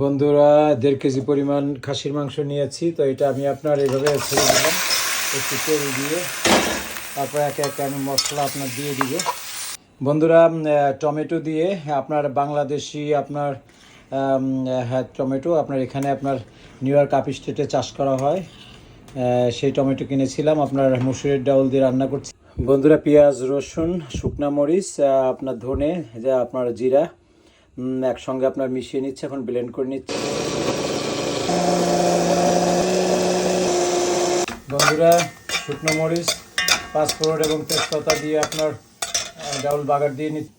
বন্ধুরা, দেড় কেজি পরিমাণ খাসির মাংস নিয়েছি, তো এটা আমি আপনার এইভাবে ছেড়ে দিলাম। একটু তেল দিয়ে তারপর একে একে আমি মশলা আপনার দিয়ে দিব। বন্ধুরা টমেটো দিয়ে আপনার বাংলাদেশি আপনার হ্যাঁ টমেটো আপনার এখানে আপনার নিউ ইয়র্ক আপ স্টেটে চাষ করা হয়। সেই টমেটো কিনেছিলাম, আপনার মুসুরের ডাউল দিয়ে রান্না করছি। বন্ধুরা, পেঁয়াজ, রসুন, শুকনা মরিচ আপনার ধনে, যা আপনার জিরা একসঙ্গে আপনার মিশিয়ে নিচ্ছে, এখন ব্লেন্ড করে নিচ্ছে। বন্ধুরা, শুকনো মরিচ, পাঁচফোড়ন এবং তেজপাতা দিয়ে আপনার ডাউল বাগার দিয়ে নিচ্ছে।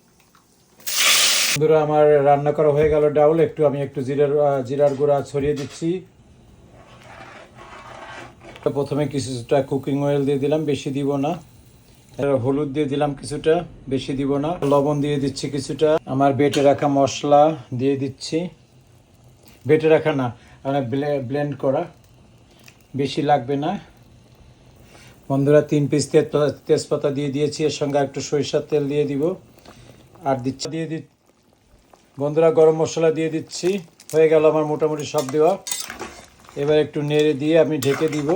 বন্ধুরা, আমার রান্না করা হয়ে গেল ডাউল। একটু আমি একটু জিরার জিরার গুঁড়া ছড়িয়ে দিচ্ছি। প্রথমে কিছুটা কুকিং অয়েল দিয়ে দিলাম, বেশি দিব না। হলুদ দিয়ে দিলাম কিছুটা, বেশি দিব না। লবণ দিয়ে দিচ্ছি কিছুটা। আমার বেটে রাখা মশলা দিয়ে দিচ্ছি। বেটে রাখা না মানে ব্লেন্ড করা। বেশি লাগবে না। বন্ধুরা, তিন পিস তেজপাতা তেজপাতা দিয়ে দিয়েছি। এর সঙ্গে একটু সরিষার তেল দিয়ে দিব। আর দিচ্ছি, দিয়ে দি বন্ধুরা, গরম মশলা দিয়ে দিচ্ছি। হয়ে গেল আমার মোটামুটি সব দেওয়া। এবার একটু নেড়ে দিয়ে আমি ঢেকে দিব।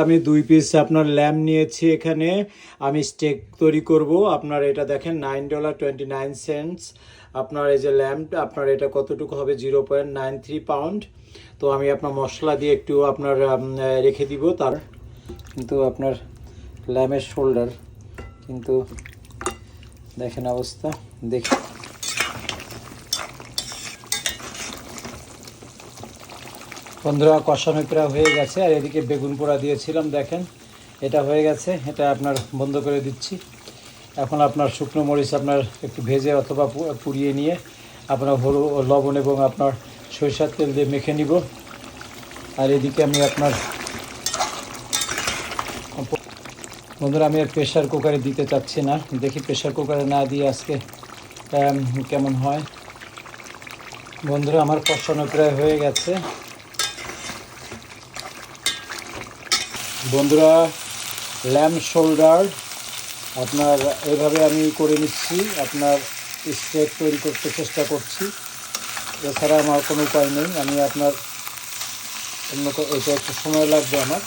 আমি দুই পিস আপনার ল্যাম্প নিয়েছি এখানে। আমি স্টেক তৈরি করব। আপনার এটা দেখেন nine dollar twenty nine cents আপনার এই যে ল্যাম্প আপনার এটা কতটুকু হবে? Zero point nine three pound তো আমি আপনার মশলা দিয়ে একটু আপনার রেখে দিব তার। কিন্তু আপনার ল্যামের শোল্ডার কিন্তু দেখেন অবস্থা। দেখি। বন্ধুরা কষানো প্রায় হয়ে গেছে, আর এদিকে বেগুন পোড়া দিয়েছিলাম, দেখেন। এটা হয়ে গেছে, এটা আপনার বন্ধ করে দিচ্ছি। এখন আপনার শুকনো মরিচ আপনার একটু ভেজে অথবা পুড়িয়ে নিয়ে আপনার হলু, লবণ এবং আপনার সরিষার তেল দিয়ে মেখে নিব। আর এদিকে আমি আপনার বন্ধুরা, আমি আর প্রেশার কুকারে দিতে চাচ্ছি না। দেখি প্রেশার কুকারে না দিয়ে আজকে কেমন হয়। বন্ধুরা, আমার কষানো প্রায় হয়ে গেছে। বন্ধুরা, ল্যাম্প শোল্ডার, আপনার এভাবে আমি করে নিচ্ছি, আপনার স্টেক তৈরি করতে চেষ্টা করছি। এছাড়া আমার কোনো উপায় নেই, আমি আপনার অন্য এটা একটু সময় লাগবে আমার।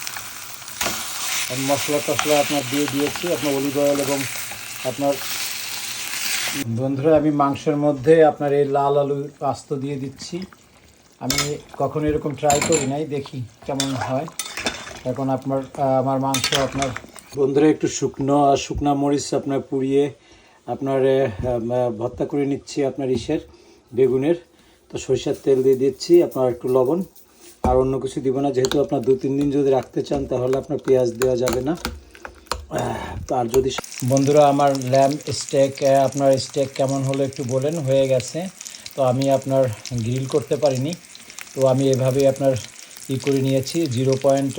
মশলা টশলা আপনার দিয়ে দিয়েছি, আপনার অলিভ অয়েল এবং আপনার বন্ধুরা, আমি মাংসের মধ্যে আপনার এই লাল আলু আস্ত দিয়ে দিচ্ছি। আমি কখনো এরকম ট্রাই করি নাই, দেখি কেমন হয়। এখন আপনার আমার মাংস, আপনার বন্ধুরা, একটু শুকনো শুকনা মরিচ আপনার পুড়িয়ে আপনার ভর্তা করে নিচ্ছি আপনার ইসের বেগুনের। তো সরিষার তেল দিয়ে দিচ্ছি, আপনার একটু লবণ। আর অন্য কিছু দিব না, যেহেতু আপনার দু তিন দিন যদি রাখতে চান, তাহলে আপনার পেঁয়াজ দেওয়া যাবে না। আর যদি বন্ধুরা, আমার ল্যাম্প স্টেক আপনার স্টেক কেমন হলো একটু বলেন, হয়ে গেছে। তো আমি আপনার গ্রিল করতে পারিনি। তো আমি এভাবেই আপনার ই করে নিয়েছি, জিরো পয়েন্ট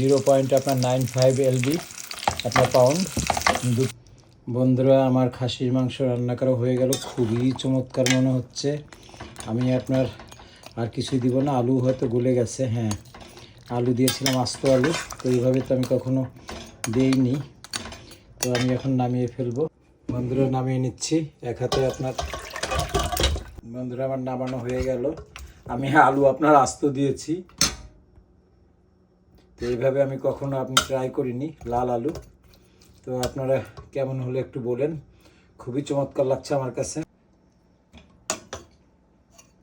জিরো পয়েন্ট আপনার নাইন ফাইভ এলবি আপনার পাউন্ড বন্ধুরা, আমার খাসির মাংস রান্না করা হয়ে গেল, খুবই চমৎকার মনে হচ্ছে। আমি আপনার আর কিছুই দিব না, আলু হয়তো গলে গেছে হ্যাঁ। আলু দিয়েছিলাম আস্ত আলু, তো এইভাবে তো আমি কখনো দিইনি। তো আমি এখন নামিয়ে ফেলব। বন্ধুরা, নামিয়ে নিচ্ছি, এক হাতে আপনার। বন্ধুরা, আমার নামানো হয়ে গেল। আমি আলু আপনার আস্ত দিয়েছি। তো এইভাবে আমি কখনো আপনি ট্রাই করিনি, লাল আলু। তো আপনারা কেমন হলে একটু বলেন। খুবই চমৎকার লাগছে আমার কাছে।